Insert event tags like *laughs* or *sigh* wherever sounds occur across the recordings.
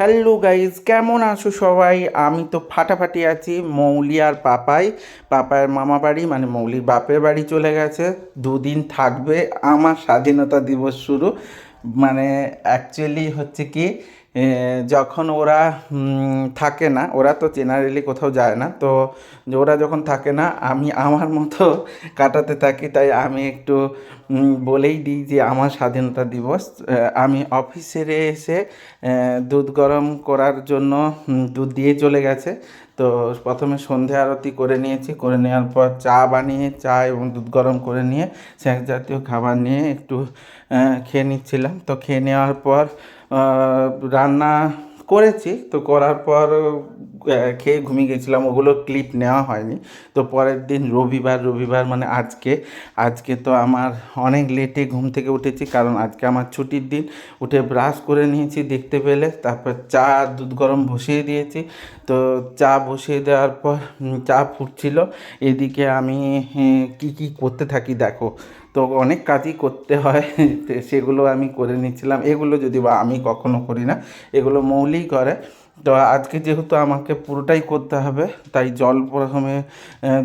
Hello guys কেমন আছো সবাই? আমি তো ফাটাফাটি আছি, মৌলি আর পাপাই। পাপায়ের মামা বাড়ি মানে মৌলির বাপের বাড়ি চলে গেছে। দুদিন থাকবে, আমার স্বাধীনতা দিবস শুরু। মানে অ্যাকচুয়ালি হচ্ছে কি যখন ওরা থাকে না, ওরা তো জেনারেলি কোথাও যায় না, তো ওরা যখন থাকে না, আমি আমার মতো কাটাতে থাকি, তাই আমি একটু বলেই দিই যে আমার স্বাধীনতা দিবস আমি অফিসে এসে দুধ গরম করার জন্য দুধ দিয়ে চলে গেছে তো প্রথমে সন্ধে আরতি করে নিয়েছি, করে নেওয়ার পর চা বানিয়ে, চা এবং দুধ গরম করে নিয়ে স্ন্যাক্স জাতীয় খাবার নিয়ে একটু খেয়ে নিচ্ছিলাম। তো খেয়ে নেওয়ার পর রান্না করেছি। তো করার পর খেয়ে ঘুমিয়ে গেছিলাম, ওগুলো ক্লিপ নেওয়া হয়নি। তো পরের দিন রবিবার রবিবার মানে আজকে আজকে তো আমার অনেক লেটে ঘুম থেকে উঠেছি, কারণ আজকে আমার ছুটির দিন। উঠে ব্রাশ করে নিয়েছি দেখতে পেলে, তারপর চা, দুধ গরম বসিয়ে দিয়েছি। তো চা বসিয়ে দেওয়ার পর চা ফুটছিল। এদিকে আমি কি কি করতে থাকি দেখো। তো অনেক কাজই করতে হয়, *laughs* সেগুলো আমি করে নিচ্ছিলাম। এগুলো যদি বা আমি কখনো করি না, এগুলো মৌলিক করে। তো আজকে যেহেতু আমাকে পুরোটাই করতে হবে, তাই জল প্রথমে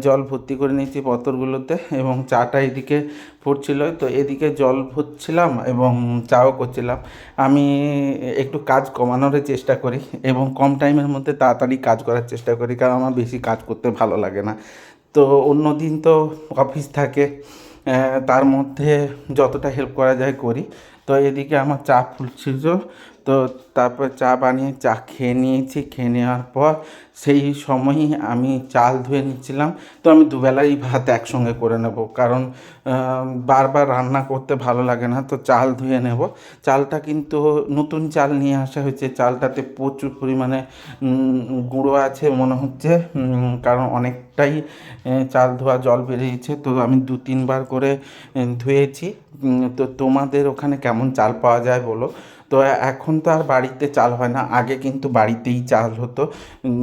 জল ভর্তি করে নিয়েছি বোতলগুলোতে এবং চাটা এদিকে ফুটছিল। তো এদিকে জল ভরছিলাম এবং চাও করছিলাম। আমি একটু কাজ কমানোর চেষ্টা করি এবং কম টাইমের মধ্যে তাড়াতাড়ি কাজ করার চেষ্টা করি, কারণ আমার বেশি কাজ করতে ভালো লাগে না। তো অন্য দিন তো অফিস থাকে তার মধ্যে যতটা হেল্প করা যায় করি। তো এদিকে আমার চা ফুটছিল তো তারপর চা বানিয়ে, চা খেয়ে নিয়েছি। খেয়ে নেওয়ার পর সেই সময়ই আমি চাল ধুয়ে নিচ্ছিলাম। তো আমি দুবেলাই ভাত একসঙ্গে করে নেব। কারণ বারবার রান্না করতে ভালো লাগে না, তো চাল ধুয়ে নেব। চালটা কিন্তু নতুন চাল নিয়ে আসা হয়েছে। চালটাতে প্রচুর পরিমাণে গুঁড়ো আছে মনে হচ্ছে। কারণ অনেকটাই চাল ধোয়া জল বেরিয়েছে। তো আমি দু, তিনবার করে ধুয়েছি। তো তোমাদের ওখানে কেমন চাল পাওয়া যায় বলো? তো এখন তো আর বাড়িতে চাল হয় না। আগে কিন্তু বাড়িতেই চাল হতো,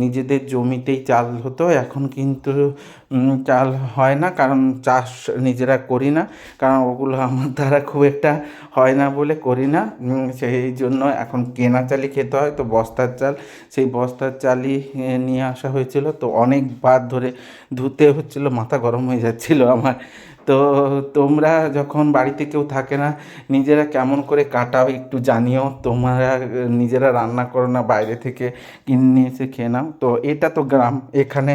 নিজেদের জমিতেই চাল হতো। এখন কিন্তু চাল হয় না, কারণ চাষ নিজেরা করি না, কারণ ওগুলো আমার দ্বারা খুব একটা হয় না বলে করি না। সেই জন্য এখন কেনা চালই খেতে হয়। তো বস্তার চাল, সেই বস্তার চালই নিয়ে আসা হয়েছিল। তো অনেকবার ধরে ধুতে হচ্ছিল, মাথা গরম হয়ে যাচ্ছিল আমার। তো তোমরা যখন বাড়িতে কেউ থাকে না, নিজেরা কেমন করে কাটাও একটু জানিও। তোমরা নিজেরা রান্না করো না বাইরে থেকে কিনে এসে খেয়ে নাও। তো এটা তো গ্রাম। এখানে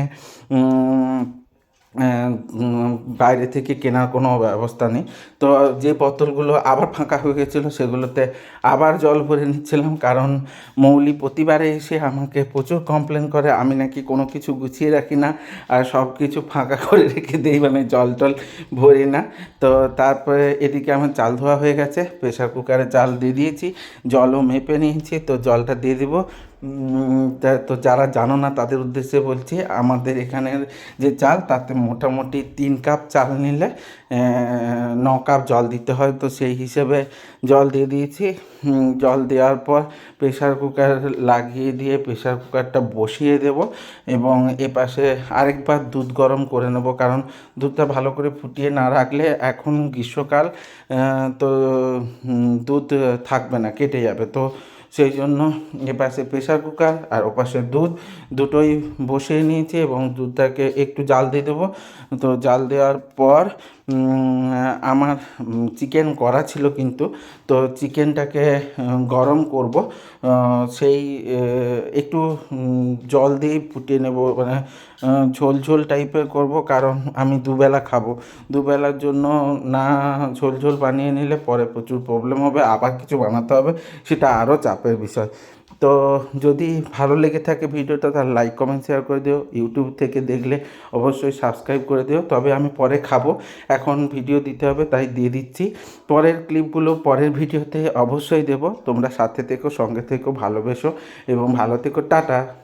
বাইরে থেকে কেনার কোনো ব্যবস্থা নেই। তো যে বোতলগুলো আবার ফাঁকা হয়ে গেছিল, সেগুলোতে আবার জল ভরে নিচ্ছিলাম। কারণ মৌলি প্রতিবারে এসে আমাকে প্রচুর কমপ্লেন করে, আমি নাকি কোনো কিছু গুছিয়ে রাখি না আর সব কিছু ফাঁকা করে রেখে দিই মানে জল টল ভরি না। তো তারপরে এদিকে আমার চাল ধোয়া হয়ে গেছে প্রেশার কুকারে চাল দিয়ে দিয়েছি, জলও মেপে নিয়েছি, তো জলটা দিয়ে দিব। তা- যারা জানো না, তাদের উদ্দেশ্যে বলছি, আমাদের এখানের যে চাল, তাতে মোটামুটি তিন কাপ চাল নিলে ন কাপ জল দিতে হয়। তো সেই হিসেবে জল দিয়ে দিয়েছি। জল দেওয়ার পর প্রেশার কুকার লাগিয়ে দিয়ে প্রেশার কুকারটা বসিয়ে দেব এবং এপাশে আরেকবার দুধ গরম করে নেব। কারণ দুধটা ভালো করে ফুটিয়ে না রাখলে এখন গ্রীষ্মকাল তো দুধ থাকবে না, কেটে যাবে। তো সেই জন্য এপাশে প্রেশার কুকার আর ওপাশে দুধ দুটোই বসিয়ে নিয়েছি এবং দুধটাকে একটু জাল দিয়ে দেবো। তো জাল দেওয়ার পর আমার চিকেন করা ছিল কিন্তু, তো চিকেনটাকে গরম করব সেই একটু জল দিয়েই ফুটিয়ে নেব মানে ঝোল ঝোল টাইপের করব, কারণ আমি দুবেলা খাব। দুবেলার জন্য না ঝোল ঝোল বানিয়ে নিলে পরে প্রচুর প্রবলেম হবে, আবার কিছু বানাতে হবে, সেটা আরও চাপের বিষয়। তো যদি ভালো লেগে থাকে ভিডিওটা, তাহলে লাইক কমেন্ট শেয়ার করে দিও। ইউটিউব থেকে দেখলে অবশ্যই সাবস্ক্রাইব করে দিও। তবে আমি পরে খাব। এখন ভিডিও দিতে হবে, তাই দিয়ে দিচ্ছি। পরের ক্লিপগুলো পরের ভিডিওতে অবশ্যই দেব। তোমরা সাথে থেকো, সঙ্গে থেকো, ভালোবেসো এবং ভালো থেকো। টাটা!